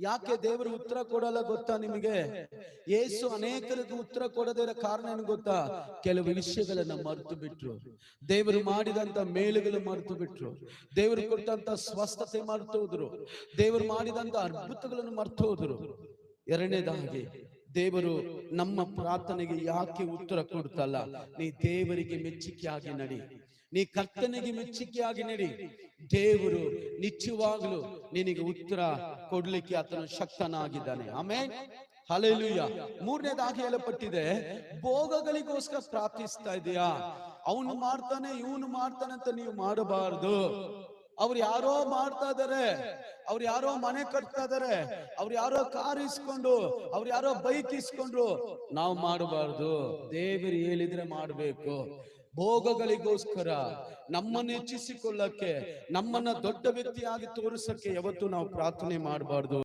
ಯಾಕೆ ದೇವರು ಉತ್ತರ ಕೊಡಲ್ಲ ಗೊತ್ತಾ ನಿಮಗೆ? ಏಸು ಅನೇಕರಿಗೆ ಉತ್ತರ ಕೊಡದೇ ಇರೋ ಕಾರಣ ಏನು ಗೊತ್ತಾ? ಕೆಲವು ವಿಷಯಗಳನ್ನ ಮರೆತು ಬಿಟ್ರು. ದೇವರು ಮಾಡಿದಂತ ಮೇಲುಗಳು ಮರೆತು ಬಿಟ್ರು. ದೇವರು ಕೊಟ್ಟಂತ ಸ್ವಸ್ಥತೆ ಮರೆತು ಹೋದ್ರು. ದೇವರು ಮಾಡಿದಂತ ಅದ್ಭುತಗಳನ್ನು ಮರೆತು ಹೋದ್ರು. ಎರಡನೇದಾಗಿ ದೇವರು ನಮ್ಮ ಪ್ರಾರ್ಥನೆಗೆ ಯಾಕೆ ಉತ್ತರ ಕೊಡ್ತಲ್ಲ? ನೀ ದೇವರಿಗೆ ಮೆಚ್ಚಿಕೆಯಾಗಿ ನಡಿ. ನೀ ಕರ್ತನಿಗೆ ಮೆಚ್ಚುಗೆಯಾಗಿ ನಡಿ. ದೇವರು ನಿಶ್ಚಯವಾಗ್ಲು ನಿನಗೆ ಉತ್ತರ ಕೊಡ್ಲಿಕ್ಕೆ ಆತನು ಶಕ್ತನಾಗಿದ್ದಾನೆ. ಆಮೇಲೆ ಹಲೆಲುಯ್ಯ ಮೂರನೇದಾಗಿ ಹೇಳಪಟ್ಟಿದೆ ಭೋಗಗಳಿಗೋಸ್ಕರ ಪ್ರಾರ್ಥಿಸ್ತಾ ಇದೆಯಾ. ಅವನು ಮಾಡ್ತಾನೆ, ಇವನು ಮಾಡ್ತಾನೆ ಅಂತ ನೀವು ಮಾಡಬಾರದು. ಅವ್ರು ಯಾರೋ ಮಾಡ್ತಾ ಇದಾರೆ, ಅವ್ರು ಯಾರೋ ಮನೆ ಕಟ್ತಾ ಇದಾರೆ, ಅವ್ರು ಯಾರೋ ಕಾರ್ ಇಸ್ಕೊಂಡು, ಅವ್ರು ಯಾರೋ ಬೈಕ್ ಇಸ್ಕೊಂಡ್ರು ನಾವು ಮಾಡಬಾರ್ದು. ದೇವರು ಹೇಳಿದ್ರೆ ಮಾಡ್ಬೇಕು. ಭೋಗಗಳಿಗೋಸ್ಕರ ನಮ್ಮನ್ನು ಹೆಚ್ಚಿಸಿಕೊಳ್ಳಕ್ಕೆ ನಮ್ಮನ್ನ ದೊಡ್ಡ ವ್ಯಕ್ತಿಯಾಗಿ ತೋರಿಸಕ್ಕೆ ಯಾವತ್ತು ನಾವು ಪ್ರಾರ್ಥನೆ ಮಾಡಬಾರ್ದು.